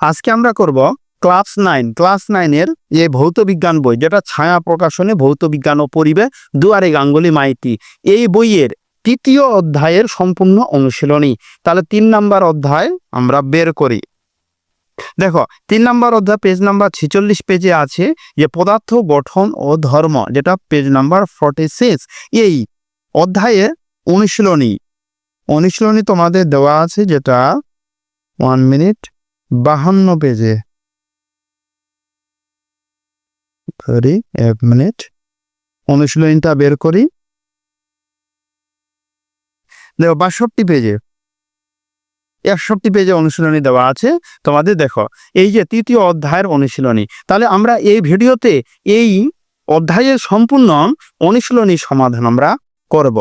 আজকে আমরা করব ক্লাস নাইন। ক্লাস নাইনের যে ভৌত বিজ্ঞান বই, যেটা ছায়া প্রকাশনে ভৌত বিজ্ঞান ও পরিবেশ, দুয়ারে গাঙ্গুলি, মাইতি। এই বইয়ের তৃতীয় অধ্যায়ের সম্পূর্ণ অনুশীলনী। তাহলে তিন নাম্বার অধ্যায় আমরা বের করি। দেখো, তিন নাম্বার অধ্যায় পেজ নাম্বার ছেচল্লিশ পেজে আছে যে পদার্থ, গঠন ও ধর্ম, যেটা পেজ নাম্বার ফর্টি সিক্স। এই অধ্যায়ে অনুশীলনী। অনুশীলনী তোমাদের দেওয়া আছে যেটা ওয়ান মিনিট বাহান্ন পেজে সরি এক মিনিট। অনুশীলনীটা বের করি। দেখো, বাষট্টি পেজে, একষট্টি পেজে অনুশীলনী দেওয়া আছে। তোমাদের দেখো, এই যে তৃতীয় অধ্যায়ের অনুশীলনী, তাহলে আমরা এই ভিডিওতে এই অধ্যায়ের সম্পূর্ণ অনুশীলনী সমাধান আমরা করব।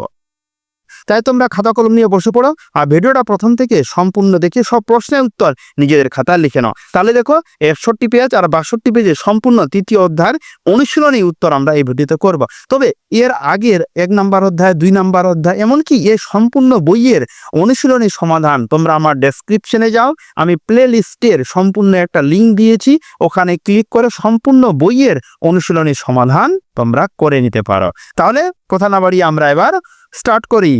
তাই তোমরা খাতা কলম নিয়ে বসে পড়ো আর ভিডিওটা প্রথম থেকে সম্পূর্ণ দেখে সব প্রশ্নের উত্তর নিজেদের খাতায় লিখে নাও। তাহলে দেখো, একষট্টি পেজ আর বাষট্টি পেজে সম্পূর্ণ তৃতীয় অধ্যায়ের অনুশীলনী উত্তর আমরা এই ভিডিওতে করব। তবে এর আগের এক নাম্বার অধ্যায়, দুই নাম্বার অধ্যায়, এমনকি এর সম্পূর্ণ বইয়ের অনুশীলনী সমাধান তোমরা আমার ডেসক্রিপশনে যাও। আমি প্লে লিস্টের সম্পূর্ণ একটা লিঙ্ক দিয়েছি, ওখানে ক্লিক করে সম্পূর্ণ বইয়ের অনুশীলনী সমাধান তোমরা করে নিতে পারো। তাহলে, কথা না বাড়িয়ে আমরা এবার স্টার্ট করি।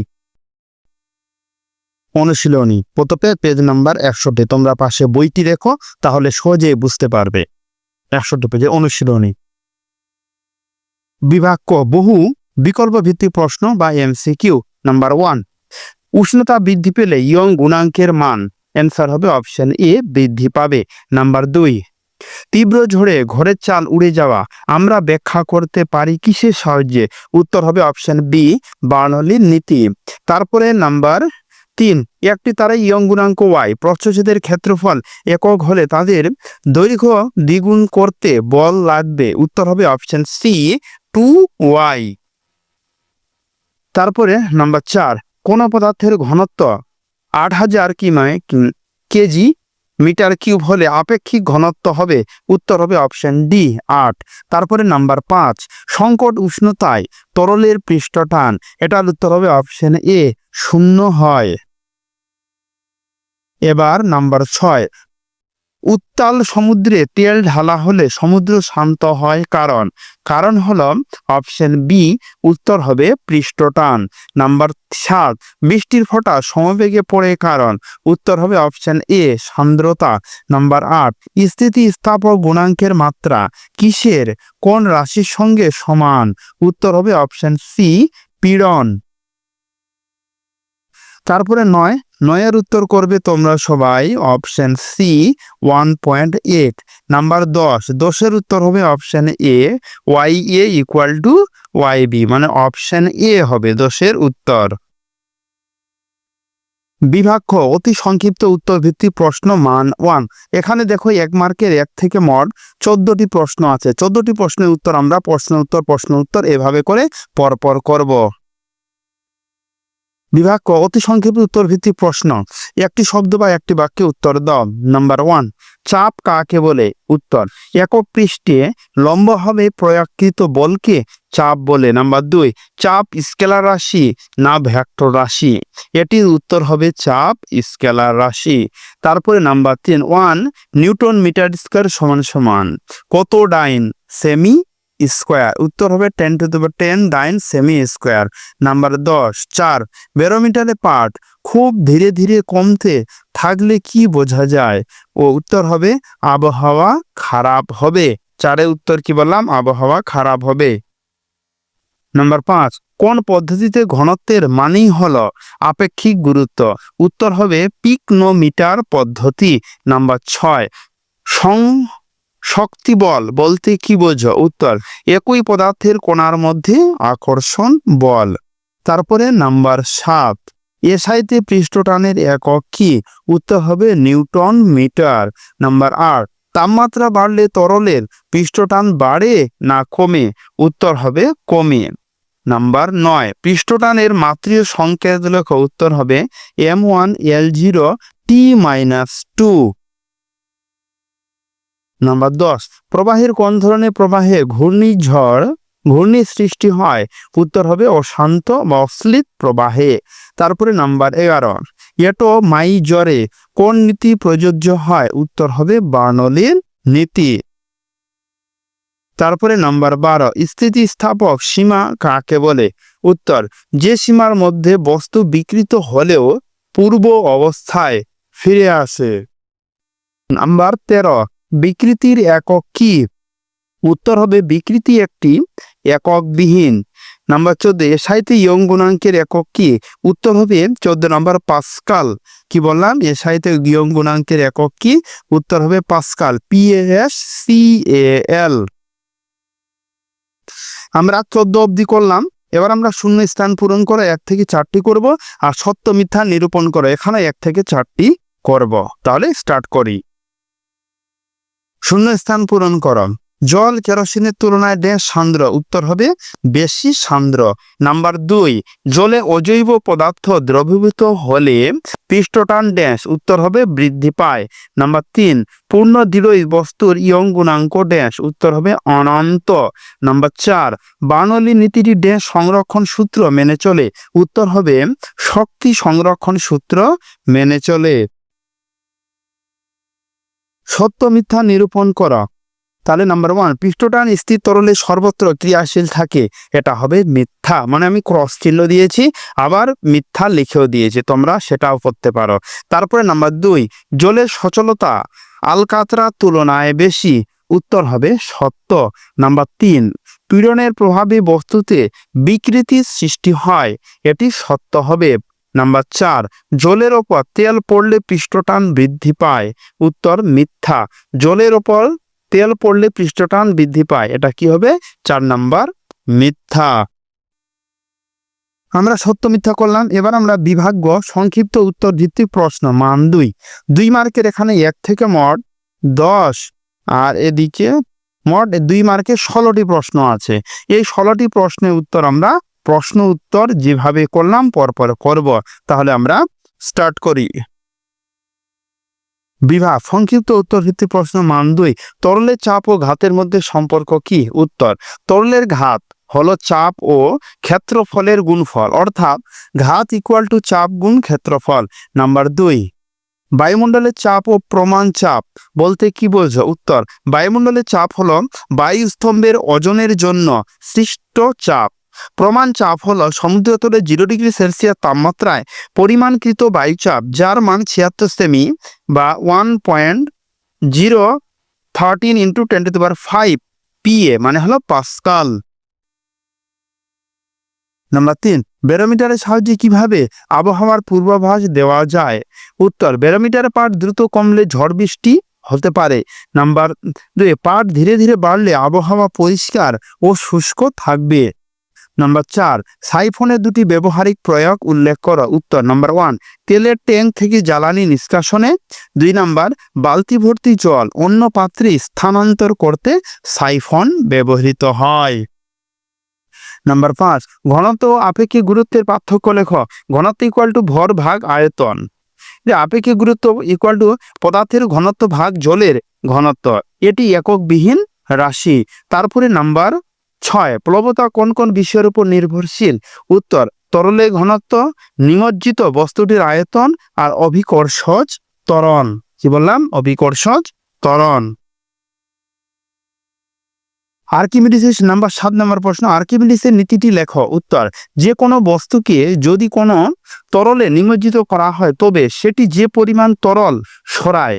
অনুশীলনী। প্রথমে পেজ নাম্বার একশোটি তোমরা পাশে বইটি রেখো, তাহলে সহজেই বুঝতে পারবে। একশোটি পেজে অনুশীলনী। বিভাগ ক। বহু বিকল্প ভিত্তিক প্রশ্ন বা এমসিকিউ নাম্বার ওয়ান উষ্ণতা বৃদ্ধি পেলে ইয়ং গুণাঙ্কের মান। অ্যান্সার হবে অপশন এ বৃদ্ধি পাবে। নাম্বার দুই, তীব্র ঝড়ে ঘরের চাল উড়ে যাওয়া। আমরা ব্যাখ্যা করতে পারি কিসের সাহায্যে? উত্তর হবে অপশন বি বার্নলির নীতি। তারপরে নাম্বার তিন, একটি তারা ইয়ং গুণাঙ্ক ওয়াই। প্রচ্ছছেদের ক্ষেত্রফল একক হলে তাদের দৈর্ঘ্য দ্বিগুণ করতে বল লাগবে। উত্তর হবে অপশন সি টু ওয়াই তারপরে নাম্বার চার, কোন পদার্থের ঘনত্ব আট হাজার কি নয় কেজি? মিটার কিউব হলে আপেক্ষিক ঘনত্ব হবে, উত্তর হবে অপশন ডি আট। তারপরে নাম্বার পাঁচ, সংকট উষ্ণতায় তরলের পৃষ্ঠটান, এটার উত্তর হবে অপশন এ শূন্য হয়। এবার নাম্বার ছয়। উত্তাল সমুদ্রে তেল ঢালা হলে সমুদ্র শান্ত হয় কারণ কারণ হল অপশন বি, উত্তর হবে পৃষ্ঠটান। নাম্বার সাত, বৃষ্টির ফোঁটা সমবেগে পড়ে কারণ, উত্তর হবে অপশন এ, সান্দ্রতা। নাম্বার আট, স্থিতিস্থাপক গুণাঙ্কের মাত্রা, কিসের, কোন রাশির সঙ্গে সমান? উত্তর হবে অপশন সি, পীড়ন। তারপরে নয়, নয়ের উত্তর করবে তোমরা সবাই option C one point eight number দশ, দশের উত্তর হবে option A Y A equal to Y B মানে অপশন এ হবে দশের উত্তর। বিভাক্ষ অতি সংক্ষিপ্ত উত্তর ভিত্তিক প্রশ্ন মান ওয়ান এখানে দেখো এক মার্কের এক থেকে মোট চোদ্দটি প্রশ্ন আছে। চোদ্দটি প্রশ্নের উত্তর আমরা প্রশ্ন উত্তর প্রশ্ন উত্তর এভাবে করে পরপর করব। বিভাগ ক, অতি সংক্ষেপে উত্তর ভিত্তিক প্রশ্ন। একটি শব্দ বা একটি বাক্যে উত্তর দাও। নাম্বার ওয়ান চাপ কাকে বলে? উত্তর একক পৃষ্ঠে লম্বভাবে প্রয়োগকৃত বলকে চাপ বলে। নাম্বার দুই চাপ স্কেলার রাশি না ভ্যাক্টর রাশি? এটির উত্তর হবে চাপ স্কেলার রাশি। তারপরে নাম্বার তিন ওয়ান নিউটন মিটার স্কোয়ার সমান সমান। কত ডাইন? Semi square. উত্তর হবে ten to the ten dyne semi square number দশ, চার বেরোমিটারে পাঠ। খুব ধীরে ধীরে কমতে থাকলে কি বোঝা যায়? ও উত্তর হবে, আবহাওয়া খারাপ হবে। চারে উত্তর কি বললাম? আবহাওয়া খারাপ হবে। নাম্বার পাঁচ, কোন পদ্ধতিতে ঘনত্বের মানেই হলো আপেক্ষিক গুরুত্ব? উত্তর হবে, পিকনোমিটার পদ্ধতি। নাম্বার ছয়, সং শক্তি বল বলতে কি বোঝো? উত্তর, একই পদার্থের কোনার মধ্যে আকর্ষণ বল। তারপরে নাম্বার সাত, এসআইতে পৃষ্ঠটানের একক কি? উত্তর হবে নিউটন মিটার। নাম্বার আট, তাপমাত্রা বাড়লে তরলের পৃষ্ঠটান বাড়ে না কমে? উত্তর হবে কমে। নাম্বার নয়, পৃষ্ঠটানের মাত্রীয় সংকেত লেখ উত্তর হবে M one L zero T minus two. Number দশ, প্রবাহের কোন ধরনের প্রবাহে ঘূর্ণিঝড় ঘূর্ণি সৃষ্টি হয়? উত্তর হবে অশান্ত বা অশ্লিত প্রবাহে। তারপরে নাম্বার এগারো, এটো মাই জ্বরে কোন নীতি প্রযোজ্য হয়? উত্তর হবে বার্নলির নীতি। তারপরে নাম্বার বারো, স্থিতিস্থাপক সীমা কাকে বলে? উত্তর, যে সীমার মধ্যে বস্তু বিকৃত হলেও পূর্ব অবস্থায় ফিরে আসে। নাম্বার তেরো বিকৃতির একক কি? উত্তর হবে বিকৃতি একটি এককবিহীন। নাম্বার চোদ্দ এসাইতে ইয়ং গুণাঙ্কের একক কি? উত্তর হবে চোদ্দ নাম্বার পাস্কাল। কি বললাম? এসাইতে ইয়ং গুণাঙ্কের একক কি? উত্তর হবে pascal. P S C L. আমরা চোদ্দ অবধি করলাম। এবার আমরা শূন্য স্থান পূরণ করে এক থেকে চারটি করব আর সত্য মিথ্যা নিরূপণ করে এখানে এক থেকে চারটি করব। তাহলে স্টার্ট করি। শূন্য স্থান পূরণ করো। জল কেরোসিনের তুলনায় ড্যাশ সান্দ্র, উত্তর হবে বেশি সান্দ্র। নাম্বার দুই, জলে অজৈব পদার্থ দ্রবীভূত হলে পৃষ্ঠটান ড্যাশ, উত্তর হবে বৃদ্ধি পায়। নাম্বার তিন, পূর্ণ দৃঢ় বস্তুর ইয়ং গুণাঙ্ক ড্যাশ, উত্তর হবে অনন্ত। নাম্বার চার বার্নলি নীতিটি ড্যাশ সংরক্ষণ সূত্র মেনে চলে, উত্তর হবে শক্তি সংরক্ষণ সূত্র মেনে চলে। সত্য, মিথ্যা নিরূপণ করা। তাহলে নাম্বার ওয়ান পৃষ্ঠটান স্থির তরলে সর্বত্র ক্রিয়াশীল থাকে। এটা হবে মিথ্যা। মানে আমি ক্রস চিহ্ন দিয়েছি, আবার মিথ্যা লিখেও দিয়েছি। তোমরা সেটাও করতে পারো। তারপরে নাম্বার দুই, জলের সচলতা আলকাতরার তুলনায় বেশি। উত্তর হবে সত্য। নাম্বার তিন, পীড়নের প্রভাবে বস্তুতে বিকৃতির সৃষ্টি হয়। এটি সত্য হবে। নাম্বার চার, জলের ওপর তেল পড়লে পৃষ্ঠটান বৃদ্ধি পায়। উত্তর, মিথ্যা। জলের ওপর তেল পড়লে পৃষ্ঠটান বৃদ্ধি পায়। এটা কি হবে? চার নাম্বার, মিথ্যা। আমরা সত্য মিথ্যা করলাম। এবার আমরা বিভাগ্য, সংক্ষিপ্ত উত্তর ভিত্তিক প্রশ্ন, মান দুই। দুই মার্কের এখানে এক থেকে মোট দশ। আর এদিকে মোট দুই মার্কে ষোলোটি প্রশ্ন আছে। এই ষোলোটি প্রশ্নের উত্তর আমরা প্রশ্ন উত্তর যেভাবে করলাম, পরপর করব। তাহলে আমরা স্টার্ট করি। বিভাগ সংক্ষিপ্ত উত্তর ভিত্তিক প্রশ্ন মান দুই তরলের চাপ ও ঘাতের মধ্যে সম্পর্ক কি? উত্তর, তরলের ঘাত হলো চাপ ও ক্ষেত্রফলের গুণফল। অর্থাৎ ঘাত ইকুয়াল টু চাপ গুণ ক্ষেত্রফল। নাম্বার দুই বায়ুমণ্ডলের চাপ ও প্রমাণ চাপ। বলতে কি বোঝো? উত্তর বায়ুমণ্ডলের চাপ হলো বায়ুস্তম্ভের ওজনের জন্য সৃষ্ট চাপ। প্রমাণ চাপ হলো সমুদ্রতলে জিরো ডিগ্রি সেলসিয়াস তাপমাত্রায় পরিমাণকৃত বায়ুচাপ যার মান ছিয়াত্তর সেমি বা one point zero thirteen into ten to five PA মানে হলো পাস্কাল। নাম্বার তিন ব্যারোমিটারের সাহায্যে কীভাবে আবহাওয়ার পূর্বাভাস দেওয়া যায়? উত্তর ব্যারোমিটারের পাট দ্রুত কমলে ঝড় বৃষ্টি হতে পারে। নাম্বার দুই পাঠ ধীরে ধীরে বাড়লে আবহাওয়া পরিষ্কার ও শুষ্ক থাকবে। নাম্বার চার সাইফোনের দুটি ব্যবহারিক প্রয়োগ উল্লেখ করো। উত্তর নাম্বার ওয়ান তেলের ট্যাঙ্ক থেকে জ্বালানি নিষ্কাশনে। দুই নাম্বার বালতি ভর্তি জল, অন্য পাত্রে স্থানান্তর করতে সাইফন ব্যবহৃত হয়। নাম্বার পাঁচ, ঘনত্ব আপেক্ষিক গুরুত্বের পার্থক্য লেখ। ঘনত্ব ইকুয়াল টু ভর ভাগ আয়তন। আপেক্ষিক গুরুত্ব ইকুয়াল টু পদার্থের ঘনত্ব ভাগ জলের ঘনত্ব, এটি এককবিহীন রাশি। তারপরে নাম্বার ছয়, প্লবতা কোন কোন বিষয়ের উপর নির্ভরশীল? উত্তর, তরলে ঘনত্ব, নিমজ্জিত বস্তুটির আয়তন আর অভিকর্ষজ ত্বরণ। কি বললাম? অভিকর্ষজ ত্বরণ। আর্কিমিডিসের নাম্বার সাত নাম্বার প্রশ্ন, আর্কিমিডিসের নীতিটি লেখ। উত্তর, যে কোনো বস্তুকে যদি কোনো তরলে নিমজ্জিত করা হয়, তবে সেটি যে পরিমাণ তরল সরায়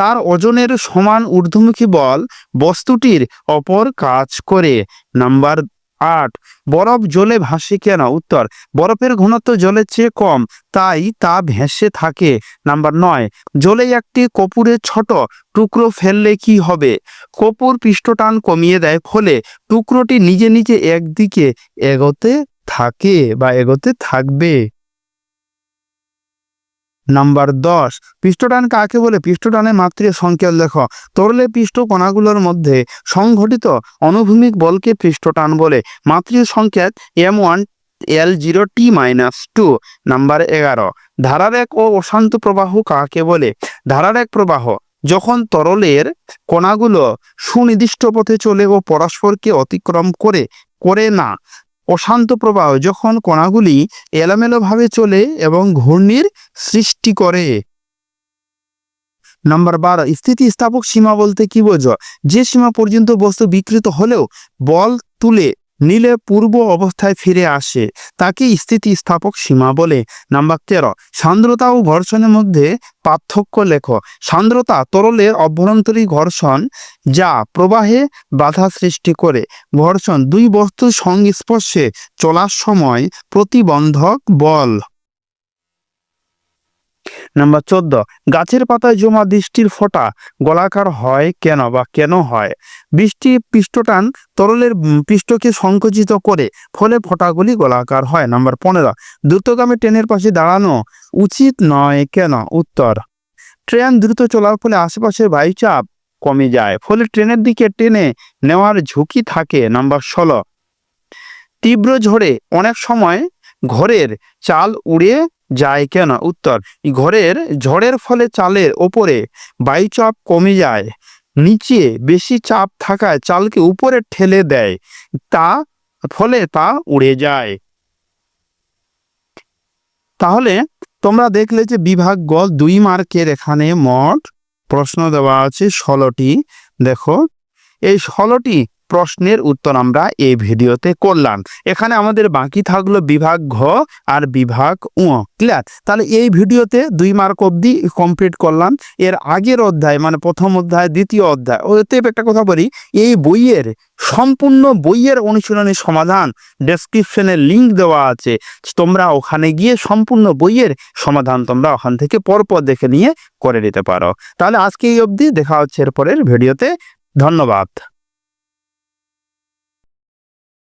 তার ওজনের সমান ঊর্ধ্বমুখী বল বস্তুটির অপর কাজ করে। নাম্বার আট, বরফ জলে ভাসে কেন? উত্তর, বরফের ঘনত্ব জলের চেয়ে কম, তাই তা ভেসে থাকে। নাম্বার নয় জলে একটি কপুরের ছোট টুকরো ফেললে কি হবে? কপুর পৃষ্ঠটান কমিয়ে দেয়, ফলে টুকরোটি নিজে নিজে একদিকে এগোতে থাকে বা এগোতে থাকবে। নাম্বার দশ, পৃষ্ঠটান কাকে বলে? পৃষ্ঠটানের মাতৃ সংকেত লেখ। তরলে পৃষ্ঠ কণাগুলোর মধ্যে সংঘটিত অনুভূমিক বলকে পৃষ্ঠটান বলে। মাতৃ সংকেত M one L zero T minus two. Number এগারো, ধারার এক ও অশান্ত প্রবাহ কাকে বলে? ধারার এক প্রবাহ, যখন তরলের কণাগুলো সুনির্দিষ্ট পথে চলে ও পরস্পরকে অতিক্রম করে করে না অশান্ত প্রবাহ যখন কণাগুলি এলোমেলোভাবে চলে এবং ঘূর্ণির সৃষ্টি করে। নাম্বার বারো, স্থিতিস্থাপক সীমা বলতে কি বোঝো? যে সীমা পর্যন্ত বস্তু বিকৃত হলেও বল তুলে নিলে পূর্ব অবস্থায় ফিরে আসে। তাকে স্থিতিস্থাপক সীমা বলে। নাম্বার তেরো, সান্দ্রতা ও ঘর্ষণের মধ্যে পার্থক্য লেখ। সান্দ্রতা তরলের অভ্যন্তরীণ ঘর্ষণ যা প্রবাহে বাধা সৃষ্টি করে। ঘর্ষণ দুই বস্তুর সংস্পর্শে চলার সময় প্রতিবন্ধক বল। নাম্বার চোদ্দ, গাছের পাতায় জমা দৃষ্টির ফোঁটা গোলাকার হয় কেন বা কেন হয়? বৃষ্টি পৃষ্ঠটান তরলের পৃষ্ঠকে সংকুচিত করে, ফলে ফোঁটাগুলি গোলাকার হয়। নাম্বার পনেরো, দ্রুতগামী ট্রেনের পাশে দাঁড়ানো উচিত নয় কেন? উত্তর, ট্রেন দ্রুত চলার ফলে আশেপাশের বায়ুচাপ কমে যায়, ফলে ট্রেনের দিকে টেনে নেওয়ার ঝুঁকি থাকে। নাম্বার ষোলো, তীব্র ঝড়ে অনেক সময় ঘরের চাল উড়ে যায় কেন? উত্তর, ঘরের ঝড়ের ফলে চালের ওপরে বায়ুচাপ কমে যায়। নিচে বেশি চাপ থাকায় চালকে উপরে ঠেলে দেয়। তা, ফলে তা উড়ে যায়। তাহলে তোমরা দেখলে যে বিভাগ গ দুই মার্কের এখানে মোট প্রশ্ন দেওয়া আছে ষোলোটি। দেখো, এই ষোলোটি প্রশ্নের উত্তর আমরা এই ভিডিওতে করলাম। এখানে আমাদের বাকি থাকল বিভাগ ঘ আর বিভাগ উ। ক্লিয়ার তাহলে এই ভিডিওতে দুই মার্ক অবধি কমপ্লিট করলাম। এর আগের অধ্যায় মানে প্রথম অধ্যায়, দ্বিতীয় অধ্যায় ওতে একটা কথা বলি, এই বইয়ের সম্পূর্ণ বইয়ের অনুশীলনী সমাধান ডেসক্রিপশনে লিংক দেওয়া আছে। তোমরা ওখানে গিয়ে সম্পূর্ণ বইয়ের সমাধান তোমরা ওখান থেকে পরপর দেখে নিয়ে করে নিতে পারো। তাহলে আজকে এই অবধি, দেখা হচ্ছে এরপরের ভিডিওতে। ধন্যবাদ।